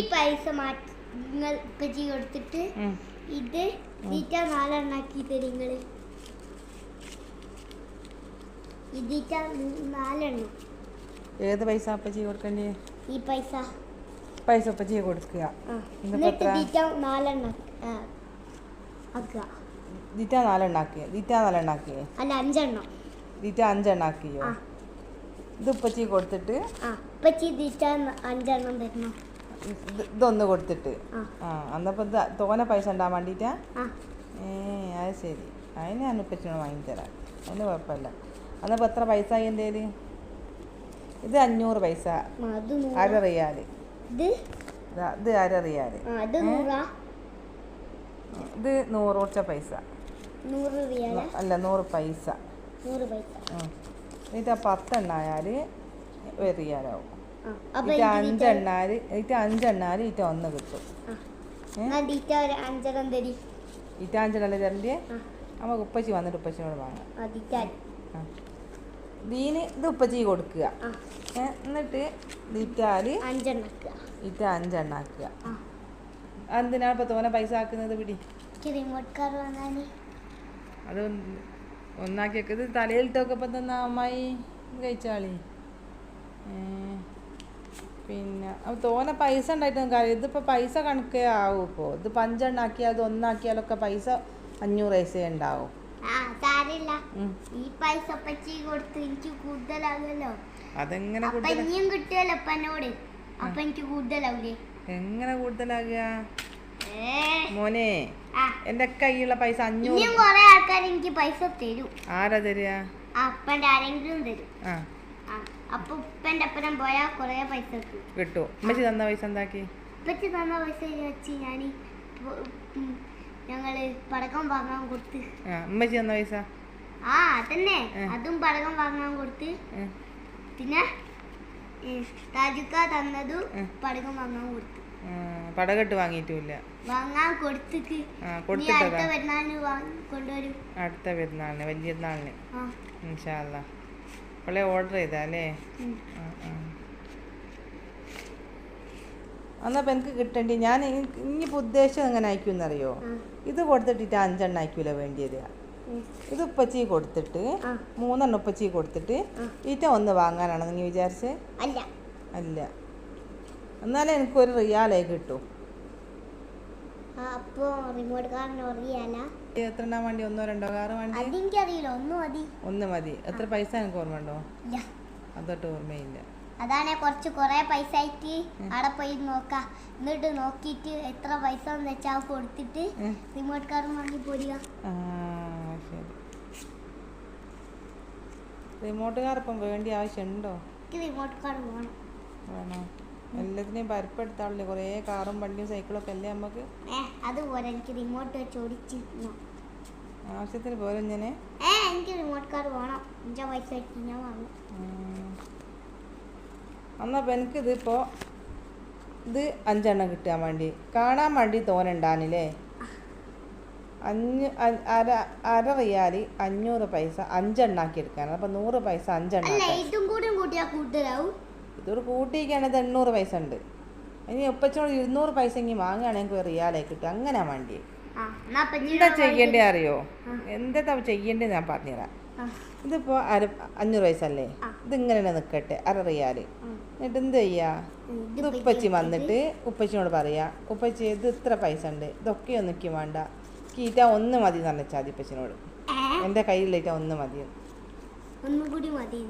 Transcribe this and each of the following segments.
ഈ പൈസ മാറ്റി നിങ്ങൾ ഉപ്പച്ചി കൊടുത്തിട്ട്. ഇത് തീറ്റ നാലെണ്ണാക്കി തരും നിങ്ങൾ ഇതിറ്റ നാലെണ്ണം. ഏത് പൈസ അപ്പച്ചി കൊടുക്കണ്ടേ? ഈ പൈസ. പൈസ അപ്പച്ചി കൊടുക്കുക. ദിറ്റ ഇതിപ്പോ ദിറ്റ നാലെണ്ണാക്കിയേ അല്ല അഞ്ചെണ്ണം. ദിറ്റ അഞ്ചെണ്ണാക്കിയോ? ഇത് ഉപ്പച്ചി കൊടുത്തിട്ട് ഉപ്പച്ചി ദിറ്റ അഞ്ചെണ്ണം തരണം ഇതൊന്ന് കൊടുത്തിട്ട്. ആ. അന്നപ്പോ അന്നപ്പോൾ ഇത് തോനെ പൈസ ഉണ്ടാകാൻ വേണ്ടിയിട്ടാ ആ. ഏ അത് ശരി. അതിന് ഞാൻ ഉപ്പച്ചിനോട് വാങ്ങിത്തരാം. അതിന് കുഴപ്പമില്ല. അന്നപ്പോൾ എത്ര പൈസ ആയി എന്റെ ഇത് അഞ്ഞൂറ് പൈസ. അരറിയാൽ ഇത്? അരറിയാൽ ഇത് നൂറാ? കുറച്ച പൈസ. അല്ല നൂറ് പൈസ. എന്നിട്ട് ആ. പത്തെണ്ണായാൽ ഒരു റിയാലാവും. ഇത് അഞ്ചെണ്ണാൽ ഇത് അഞ്ചെണ്ണാൽ ഇറ്റ ഒന്ന് കിട്ടും. ഇറ്റ അഞ്ചെണ്ണല്ലേ തരണ്ടേ? നമുക്ക് ഉപ്പച്ചി വന്നിട്ട് ഉപ്പച്ചിനോട് വാങ്ങാം. ദീന് ഇത് ഉപ്പച്ചി കൊടുക്കുക. എന്നിട്ട് അഞ്ചെണ്ണക്കുക. ഇറ്റ അഞ്ചെണ്ണാക്കുക ആ. ഇപ്പൊ തോനെ പൈസ ആക്കുന്നത് പിടി? അത് ഒന്ന് ഒന്നാക്കി തലയിലിട്ടൊക്കെ ഇപ്പൊ തന്ന അമ്മായി? കഴിച്ചാളി ഏ, പിന്നെ തോനെ പൈസ ഉണ്ടായിട്ടും കാര്യം ഇതിപ്പോൾ പൈസ കണക്കേ ആവും ഇപ്പോൾ ഇത് പഞ്ചെണ്ണാക്കിയാൽ അത് ഒന്നാക്കിയാലൊക്കെ പൈസ അഞ്ഞൂറ് പൈസ ഉണ്ടാവും. ഈ പൈസ പച്ചി കൊടുത്ത് എനിക്ക് കൂടുതലാകുമല്ലോ അതെങ്ങനെ ഇനിയും കിട്ടിയല്ലോ അപ്പനോട് അപ്പൊ എനിക്ക് എങ്ങനെ കൂടുതലാകുക? മോനെ ആ. എന്റെ കയ്യിലുള്ള പൈസ അഞ്ഞൂറ് ആൾക്കാർ എനിക്ക് പൈസ തരും. ആരാ തരിക? അപ്പന്റെ ആരെങ്കിലും തരും. ആ. അപ്പൊ ഉപ്പന്റെ അപ്പനം പോയാൽ കുറെ പൈസ കിട്ടും. കിട്ടും. ഉമ്മച്ചി തന്ന പൈസ എന്താക്കി? ഉപ്പച്ചി തന്ന പൈസ വെച്ച് ഞാൻ ഞങ്ങൾ പടക്കം വാങ്ങാൻ കൊടുത്ത്. ഉമ്മച്ചി തന്ന പൈസ? ആ അതന്നെ. അതും പടക്കം വാങ്ങാൻ കൊടുത്ത്. പിന്നെ താജുക്ക തന്നതും ഏ. പടക്കം വാങ്ങാൻ കൊടുത്തു. പടകെട്ട് വാങ്ങിയിട്ടില്ല വാങ്ങാൻ കൊടുത്തിട്ട് അടുത്ത പെരുന്നാളിന് കൊണ്ടുവരും. അടുത്ത പെരുന്നാളിന് വലിയ പെരുന്നാളിന്. ഇൻഷാല്ല അവളെ ഓർഡർ ചെയ്താ അല്ലേ ആ. എനിക്ക് കിട്ടണ്ടി ഞാൻ ഇനിയിപ്പോ ഇനിയിപ്പോൾ ഉദ്ദേശം എങ്ങനെ അയക്കുമെന്നറിയോ അറിയോ ഇത് കൊടുത്തിട്ടിട്ട് അഞ്ചെണ്ണം അയക്കൂല വേണ്ടിയത്. ഇത് ഉപ്പച്ചി കൊടുത്തിട്ട്. മൂന്നെണ്ണം ഉപ്പച്ചി കൊടുത്തിട്ട് ഇറ്റ ഈറ്റ ഒന്ന് വാങ്ങാനാണോ നീ വിചാരിച്ചേ? അല്ല. അല്ല. എന്നാലേ എനിക്കൊരു റിയാലായി കിട്ടൂ. അപ്പൊ റിമോട്ട് കാറിന് എണ്ണം വേണ്ടി? ഒന്നോ രണ്ടോ കാറ് വണ്ടി? അതെനിക്കറിയില്ല. ഒന്നും മതി. ഒന്ന് മതി. എത്ര പൈസ എനിക്ക് ഓർമ്മ ഉണ്ടോ അതൊട്ട് ഓർമ്മയില്ല. അതാണെ കുറച്ച് കുറെ പൈസ ആയിട്ട് അവിടെ പോയി നോക്കാം. എന്നിട്ട് നോക്കിയിട്ട് എത്ര പൈസ എന്ന് വെച്ചാൽ കൊടുത്തിട്ട് റിമോട്ട് കാർ വാങ്ങി പോരുക. റിമോട്ട് കാർ ഇപ്പം വേണ്ടി ആവശ്യമുണ്ടോ? റിമോട്ട് കാർ വേണം. വേണോ? എല്ലാത്തിനെയും പരിപ്പെടുത്താളില്ലേ കുറേ കാറും വണ്ടിയും സൈക്കിളൊക്കെ അല്ലേ നമുക്ക് അതുപോലെ എനിക്ക് റിമോട്ട് വെച്ച് ഓടിച്ചിരുന്നു. ആവശ്യത്തിന് പോലെ ഏ എനിക്ക് റിമോട്ട് കാർ വേണം. അഞ്ചാ വെച്ച് ഞാൻ വാങ്ങും എന്നപ്പോൾ എനിക്കിതിപ്പോൾ ഇത് അഞ്ചെണ്ണം കിട്ടാൻ വേണ്ടി. കാണാൻ വേണ്ടി തോനുണ്ടാനില്ലേ അഞ്ഞ് അര അര റിയാൽ അഞ്ഞൂറ് പൈസ അഞ്ചെണ്ണാക്കി എടുക്കാനാണ് അപ്പോൾ നൂറ് പൈസ അഞ്ചെണ്ണം ഇതും കൂടി കൂട്ടിയാൽ കൂടുതലാവും. ഇതോട് കൂട്ടിയിരിക്കുകയാണെങ്കിൽ എണ്ണൂറ് പൈസ ഉണ്ട്. ഇനി ഒപ്പച്ചോട് ഇരുന്നൂറ് പൈസ ഇങ്ങനെ വാങ്ങുകയാണെങ്കിൽ റിയാലായി കിട്ടും. അങ്ങനെ വേണ്ടി എന്താ ചെയ്യേണ്ടേ അറിയോ. എന്താ ചെയ്യേണ്ടത് ഞാൻ പറഞ്ഞുതരാം. ഇതിപ്പോ അര അഞ്ഞൂറ് പൈസ അല്ലേ? ആ. ഇതിങ്ങനെ തന്നെ നിക്കട്ടെ. അര റിയാൽ. എന്നിട്ട് എന്ത് ചെയ്യാ? ഇത് ഉപ്പച്ചി വന്നിട്ട് ഉപ്പച്ചിനോട് പറയാ ഉപ്പച്ചി ഇത് ഇത്ര പൈസ ഉണ്ട്. ഇതൊക്കെ ഒന്നും എനിക്ക് വേണ്ട. കീറ്റ ഒന്ന് മതി എന്ന് പറഞ്ഞാൽ ഉപ്പച്ചിനോട്. എന്റെ എന്റെ കയ്യിലേറ്റ ഒന്ന് മതി ഒന്നും കൂടി മതി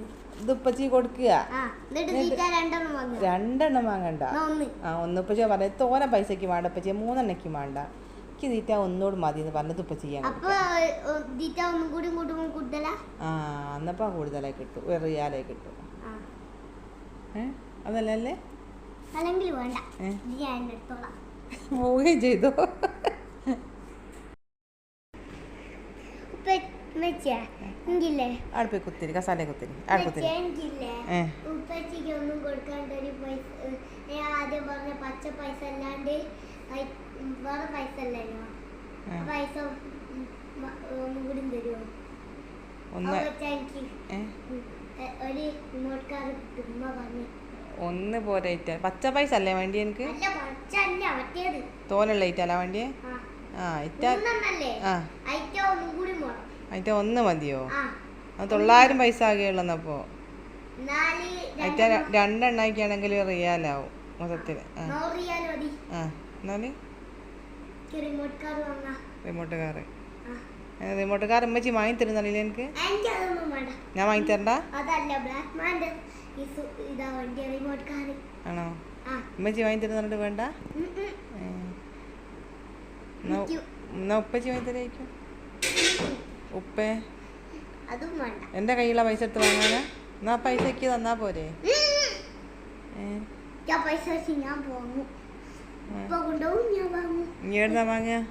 ഇത്. ഇത് ഉപ്പച്ചി കൊടുക്കുക രണ്ടെണ്ണം വാങ്ങണ്ട. ആ ഒന്നുപ്പച്ചി പറഞ്ഞ തോന പൈസക്ക് വേണ്ട ഉപ്പച്ചി മൂന്നെണ്ണയ്ക്ക് വേണ്ട. എനിക്ക് തീറ്റ ഒന്നുകൂടി മതി എന്ന് പറഞ്ഞത് കൂടുതലാ? ആ എന്നപ്പാ കൂടുതലായി കിട്ടും വെറിയാലായി റിയാലായി കിട്ടും. ഏ അതല്ലേ പോവുകയും ചെയ്തു. അടുപ്പിൽ കുത്തിരി കസാല കുത്തിരി ഉപ്പച്ചിയെ, ഉപ്പച്ചിക്ക് ഒന്നും കൊടുക്കാണ്ട് ഒരു പൈസ ഞാൻ ആദ്യം പറഞ്ഞ പച്ച പൈസ അല്ലാണ്ട് ഐ- വേറെ പൈസ അല്ലല്ലോ. പൈസ ഒന്നും കൂടി തരുമോ ഒന്ന്. പോരെ പച്ച പൈസ അല്ലേ വേണ്ടി എനിക്ക്? തോനുള്ള ഇറ്റല്ല വേണ്ടിയേ? ആ. ഇറ്റ ആ. അയിറ്റ ഒന്ന് മതിയോ? അത് തൊള്ളായിരം പൈസ ആകെയുള്ളന്നപ്പോ അയിറ്റ ര- റിയാലാവും മൊത്തത്തിൽ. ആ. എന്നാൽ? റിമോട്ട് കാർ വാങ്ങാ. റിമോട്ട് കാറ് റിമോട്ട് കാർ ഉമ്മച്ചി വാങ്ങി തരുന്നല്ലേ എനിക്ക് ഞാൻ വാങ്ങി തരണ്ട? ആണോ? ആ. ഉമ്മച്ചി വാങ്ങി തരുന്നുണ്ട് വേണ്ട? എന്നാ ഉപ്പച്ചി വാങ്ങി തരായിരിക്കും ഉപ്പേ. എന്റെ എന്റെ കയ്യിലുള്ള പൈസ എടുത്ത് വാങ്ങാനാ? എന്നാ പൈസക്ക് തന്നാ പോരെ? ഉം. ഏ? ഞാൻ പൈസ വെച്ച് ഞാൻ വാങ്ങും ആ. ഇപ്പൊ കൊണ്ടുപോകും ഞാൻ വാങ്ങും. നീ എവിടുന്നാ വാങ്ങുക?